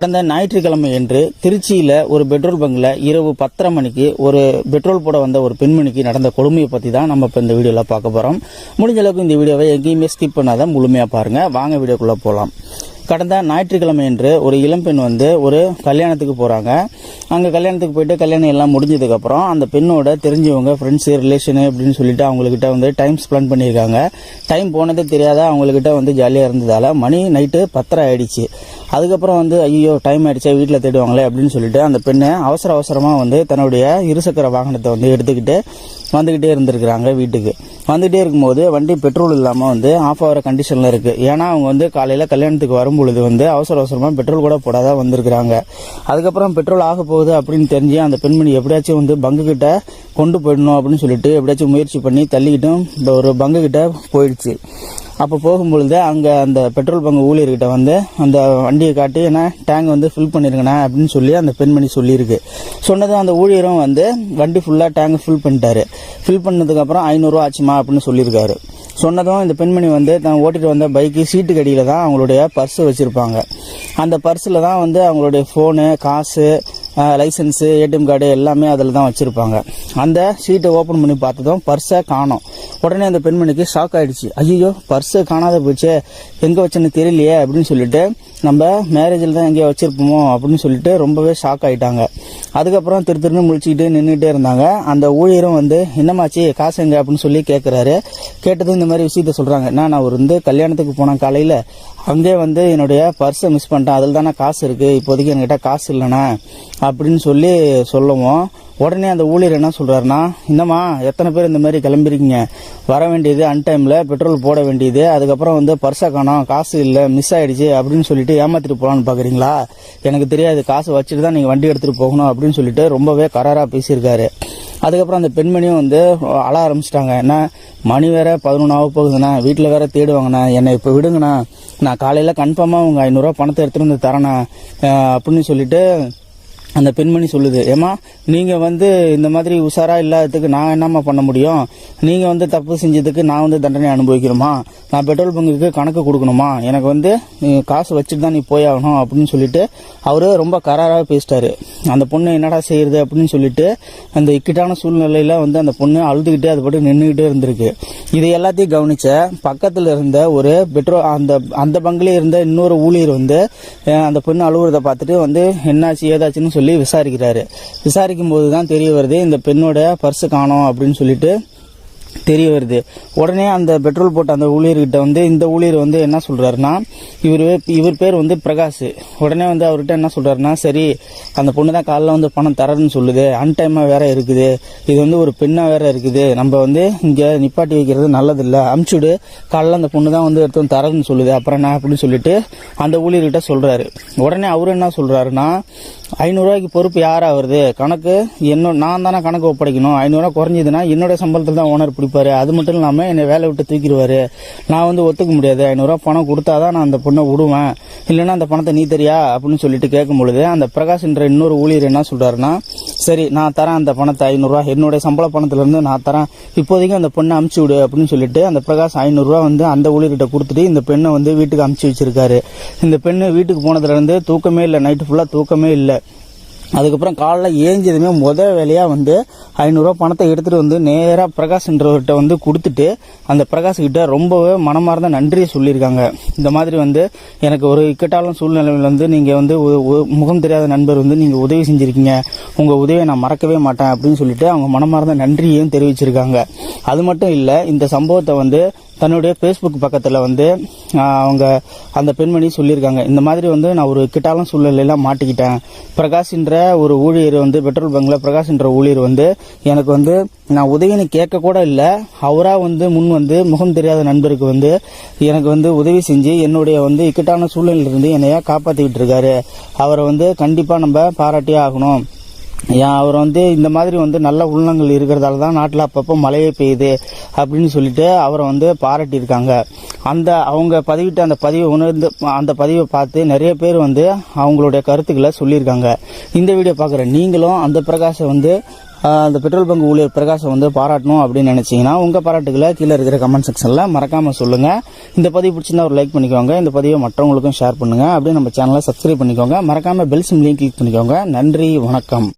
கடந்த ஞாயிற்றுக்கிழமை என்று திருச்சியில் ஒரு பெட்ரோல் பங்கில் இரவு பத்தரை மணிக்கு ஒரு பெட்ரோல் போட வந்த ஒரு பெண்மணிக்கு நடந்த கொடுமையை பற்றி தான் நம்ம இப்போ இந்த வீடியோவில் பார்க்க போகிறோம் முடிஞ்ச அளவுக்கு இந்த வீடியோவை எங்கேயுமே ஸ்கிப் பண்ணாத முழுமையாக பாருங்கள் வாங்க வீடியோக்குள்ளே போகலாம் கடந்த ஞாயிற்றுக்கிழமை என்று ஒரு இளம்பெண் வந்து ஒரு கல்யாணத்துக்கு போகிறாங்க அங்கே கல்யாணத்துக்கு போயிட்டு கல்யாணம் எல்லாம் முடிஞ்சதுக்கப்புறம் அந்த பெண்ணோட தெரிஞ்சவங்க ஃப்ரெண்ட்ஸு ரிலேஷனு அப்படின்னு சொல்லிட்டு அவங்கக்கிட்ட வந்து டைம் ஸ்பெண்ட் பண்ணியிருக்காங்க. டைம் போனதே தெரியாத அவங்கக்கிட்ட வந்து ஜாலியாக இருந்ததால் மணி நைட்டு பத்தரை ஆயிடுச்சு. அதுக்கப்புறம் வந்து ஐயோ டைம் ஆகிடுச்சே வீட்டில் தேடுவாங்களே அப்படின்னு சொல்லிட்டு அந்த பெண்ணை அவசர அவசரமாக வந்து தன்னுடைய இருசக்கர வாகனத்தை வந்து எடுத்துக்கிட்டு வந்துக்கிட்டே இருந்திருக்கிறாங்க வீட்டுக்கு. வந்துகிட்டே இருக்கும்போது வண்டி பெட்ரோல் இல்லாமல் வந்து ஆஃப் ஆகிற கண்டிஷனில் இருக்குது ஏன்னா அவங்க வந்து காலையில் கல்யாணத்துக்கு வரும்பொழுது வந்து அவசர அவசரமாக பெட்ரோல் கூட போடாத வந்திருக்கிறாங்க. அதுக்கப்புறம் பெட்ரோல் ஆக போகுது அப்படின்னு தெரிஞ்சு அந்த பெண்மணி எப்படியாச்சும் வந்து பங்கு கிட்ட கொண்டு போயிடணும் அப்படின்னு சொல்லிட்டு எப்படியாச்சும் முயற்சி பண்ணி தள்ளிக்கிட்டும் இந்த ஒரு பங்கு கிட்ட போயிடுச்சு. அப்போ போகும்பொழுது அங்கே அந்த பெட்ரோல் பங்கு ஊழியர்கிட்ட வந்து அந்த வண்டியை காட்டி என்ன டேங்க் வந்து ஃபில் பண்ணிருங்கண்ணா அப்படின்னு சொல்லி அந்த பெண்மணி சொல்லியிருக்கு. சொன்னதும் அந்த ஊழியரும் வந்து வண்டி ஃபுல்லாக டேங்க் ஃபில் பண்ணிட்டாரு. ஃபில் பண்ணதுக்கப்புறம் ஐநூறுரூவா ஆச்சுமா? அப்படின்னு சொல்லியிருக்காரு. சொன்னதும் இந்த பெண்மணி வந்து தான் ஓட்டிகிட்டு வந்த பைக்கு சீட்டு கடியில் தான் அவங்களுடைய பர்ஸு வச்சுருப்பாங்க. அந்த பர்ஸில் தான் வந்து அவங்களுடைய ஃபோனு காசு லைசன்ஸு ஏடிஎம் கார்டு எல்லாமே அதில் தான் வச்சுருப்பாங்க. அந்த சீட்டை ஓப்பன் பண்ணி பார்த்ததும் பர்ஸை காணோம். உடனே அந்த பெண்மணிக்கு ஷாக் ஆகிடுச்சு ஐயோ பர்ஸை காணாத போச்சு. எங்கே வச்சேன்னு தெரியலையே அப்படின்னு சொல்லிட்டு நம்ம மேரேஜில் தான் எங்கேயோ வச்சுருப்போமோ அப்படின்னு சொல்லிட்டு ரொம்பவே ஷாக் ஆகிட்டாங்க அதுக்கப்புறம் திரு திருன்னு முழிச்சிக்கிட்டு நின்றுட்டே இருந்தாங்க. அந்த ஊழியரும் வந்து என்னமாச்சு காசு எங்க? அப்படின்னு சொல்லி கேட்குறாரு கேட்டதும் இந்த மாதிரி விஷயத்த சொல்கிறாங்க என்ன நான் ஒரு வந்து கல்யாணத்துக்கு போனேன் காலையில். அங்கே வந்து என்னுடைய பர்ஸை மிஸ் பண்ணிட்டேன். அதில் தானே காசு இருக்குது இப்போதைக்கு என்கிட்ட காசு இல்லைண்ணா. அப்படின்னு சொல்லி சொல்லவும். உடனே அந்த ஊழியர் என்ன சொல்கிறாருன்னா இந்தம்மா எத்தனை பேர் இந்த மாதிரி கிளம்பிருக்கீங்க? வர வேண்டியது அன்டைமில் பெட்ரோல் போட வேண்டியது. அதுக்கப்புறம் வந்து பர்ஸை காணும். காசு இல்லை. மிஸ் ஆகிடுச்சு அப்படின்னு சொல்லிட்டு ஏமாற்றிட்டு போகலான்னு பார்க்குறீங்களா எனக்கு தெரியாது. காசு வச்சுட்டு தான் நீங்கள் வண்டி எடுத்துகிட்டு போகணும் அப்படின்னு சொல்லிட்டு ரொம்பவே கராராக பேசியிருக்காரு. அதுக்கப்புறம் அந்த பெண்மணியும் வந்து அழ ஆரம்பிச்சிட்டாங்க. என்ன மணி வேற பதினொன்று ஆக போகுதுண்ணா வீட்டில் வேற தேடுவாங்கண்ணா என்னை இப்போ விடுங்கண்ணா நான் காலையில் கன்ஃபார்மாக உங்கள் ஐநூறுரூவா பணத்தை எடுத்துகிட்டு வந்து தரேண்ணா அப்படின்னு சொல்லிட்டு அந்த பெண்மணி சொல்லுது ஏமா நீங்கள் வந்து இந்த மாதிரி உஷாராக இல்லாததுக்கு நான் என்னம்மா பண்ண முடியும்? நீங்கள் வந்து தப்பு செஞ்சதுக்கு நான் வந்து தண்டனை அனுபவிக்கணுமா? நான் பெட்ரோல் பங்குக்கு கணக்கு கொடுக்கணுமா? எனக்கு வந்து காசு வச்சுட்டு தான் நீ போயாகணும் அப்படின்னு சொல்லிட்டு அவர் ரொம்ப கராராக பேசிட்டாரு. அந்த பொண்ணு என்னடா செய்யறது அப்படின்னு சொல்லிட்டு அந்த இக்கட்டான சூழ்நிலையில் வந்து அந்த பொண்ணு அழுதுகிட்டே அது பாட்டு நின்றுக்கிட்டே இருந்திருக்கு. இதை எல்லாத்தையும் கவனிச்ச பக்கத்தில் இருந்த ஒரு பெட்ரோல் அந்த அந்த பங்குலேயே இருந்த இன்னொரு ஊழியர் வந்து அந்த பொண்ணு அழுகுறத பார்த்துட்டு வந்து என்னாச்சு? ஏதாச்சுன்னு சொல்லி விசாரிக்கிறாரு. விசாரிக்கும் போது தான் தெரிய வருது இந்த பெண்ணோட பர்ஸு காணோம் அப்படின்னு சொல்லிட்டு தெரிய வருது உடனே அந்த பெட்ரோல் போட்ட அந்த ஊழியர்கிட்ட வந்து இந்த ஊழியர் வந்து என்ன சொல்கிறாருன்னா இவர் இவர் பேர் வந்து பிரகாஷ். உடனே வந்து அவர்கிட்ட என்ன சொல்கிறாருன்னா சரி அந்த பொண்ணு தான் காலைல வந்து பணம் தரேன்னு சொல்லுது. அன்டைமாக வேற இருக்குது. இது வந்து ஒரு பெண்ணாக வேற இருக்குது. நம்ம வந்து இங்கே நிப்பாட்டி வைக்கிறது நல்லதில்லை. அமுச்சுடு. காலைல அந்த பொண்ணு தான் வந்து எடுத்து வந்து தரேன்னு சொல்லுது. அப்புறம் என்ன அப்படின்னு சொல்லிட்டு அந்த ஊழியர்கிட்ட சொல்கிறாரு உடனே அவர் என்ன சொல்கிறாருன்னா ஐநூறுரூவாய்க்கு பொறுப்பு யாராக வருது கணக்கு என்ன நான் தானே கணக்கு ஒப்படைக்கணும். ஐநூறுரூவா குறைஞ்சதுன்னா என்னோட சம்பளத்தில் தான் ஓனர் கொடுப்பாரு. அது மட்டும் இல்லாமல் என்னை வேலை விட்டு தூக்கிடுவாரு. நான் வந்து ஒத்துக்க முடியாது. ஐநூறுரூவா பணம் கொடுத்தாதான் நான் அந்த பொண்ணை விடுவேன். இல்லைன்னா அந்த பணத்தை நீ தெரியா? அப்படின்னு சொல்லிட்டு கேட்கும் பொழுது அந்த பிரகாஷ்ன்ற இன்னொரு ஊழியர் என்ன சொல்கிறாருன்னா சரி நான் தரேன் அந்த பணத்தை ஐநூறுரூவா என்னுடைய சம்பள பணத்துலேருந்து நான் தரேன். இப்போதைக்கு அந்த பொண்ணை அமுச்சு விடு அப்படின்னு சொல்லிட்டு அந்த பிரகாஷ் ஐநூறுரூவா வந்து அந்த ஊழியர்கிட்ட கொடுத்துட்டு இந்த பெண்ணை வந்து வீட்டுக்கு அமுச்சு வச்சிருக்காரு. இந்த பெண்ணு வீட்டுக்கு போனதுலேருந்து தூக்கமே இல்லை. நைட்டு ஃபுல்லாக தூக்கமே இல்லை. அதுக்கப்புறம் காலைல ஏஞ்சதுமே முத வேலையாக வந்து ஐநூறுரூவா பணத்தை எடுத்துகிட்டு வந்து நேராக பிரகாஷ்ன்றவர்கிட்ட வந்து கொடுத்துட்டு அந்த பிரகாஷ்கிட்ட ரொம்பவே மனமார்ந்த நன்றியை சொல்லியிருக்காங்க. இந்த மாதிரி வந்து எனக்கு ஒரு இக்கட்டாலும் சூழ்நிலையில் வந்து நீங்கள் வந்து முகம் தெரியாத நண்பர் வந்து நீங்கள் உதவி செஞ்சுருக்கீங்க. உங்கள் உதவியை நான் மறக்கவே மாட்டேன் அப்படின்னு சொல்லிட்டு அவங்க மனமார்ந்த நன்றியையும் தெரிவிச்சிருக்காங்க. அது மட்டும் இல்லை இந்த சம்பவத்தை வந்து தன்னுடைய ஃபேஸ்புக் பக்கத்தில் வந்து அவங்க அந்த பெண்மணி சொல்லியிருக்காங்க. இந்த மாதிரி வந்து நான் ஒரு கிட்டாலும் சூழ்நிலையெல்லாம் மாட்டிக்கிட்டேன். பிரகாஷ்ன்ற ஒரு ஊழியர் வந்து பெட்ரோல் பங்கில் பிரகாஷ்ன்ற ஊழியர் வந்து எனக்கு வந்து நான் உதவின்னு கேட்க கூட இல்லை. அவராக வந்து முன் வந்து முகம் தெரியாத நண்பருக்கு வந்து எனக்கு வந்து உதவி செஞ்சு என்னுடைய வந்து இக்கட்டான சூழ்நிலையிலிருந்து என்னையா காப்பாற்றிக்கிட்டு இருக்காரு. அவரை வந்து கண்டிப்பாக நம்ம பாராட்டியே ஆகணும். அவர் வந்து இந்த மாதிரி வந்து நல்ல உள்ளங்கள் இருக்கிறதால தான் நாட்டில் அப்பப்போ மழையே பெய்யுது அப்படின்னு சொல்லிட்டு அவரை வந்து பாராட்டியிருக்காங்க. அந்த அவங்க பதிவிட்ட அந்த பதிவை உணர்ந்து அந்த பதிவை பார்த்து நிறைய பேர் வந்து அவங்களுடைய கருத்துக்களை சொல்லியிருக்காங்க. இந்த வீடியோ பார்க்குற நீங்களும் அந்த பிரகாஷை வந்து அந்த பெட்ரோல் பங்க் ஊழியர் பிரகாஷை வந்து பாராட்டணும் அப்படின்னு நினச்சிங்கன்னா உங்கள் பாராட்டுகளை கீழே இருக்கிற கமெண்ட் செக்ஷனில் மறக்காமல் சொல்லுங்கள் இந்த பதிவு பிடிச்சிருந்தா ஒரு லைக் பண்ணிக்கோங்க. இந்த பதிவை மற்றவங்களுக்கும் ஷேர் பண்ணுங்க. அப்படியே நம்ம சேனலை சப்ஸ்கிரைப் பண்ணிக்கோங்க. மறக்காமல் பெல் சிம்லையும் கிளிக் பண்ணிக்கோங்க. நன்றி வணக்கம்.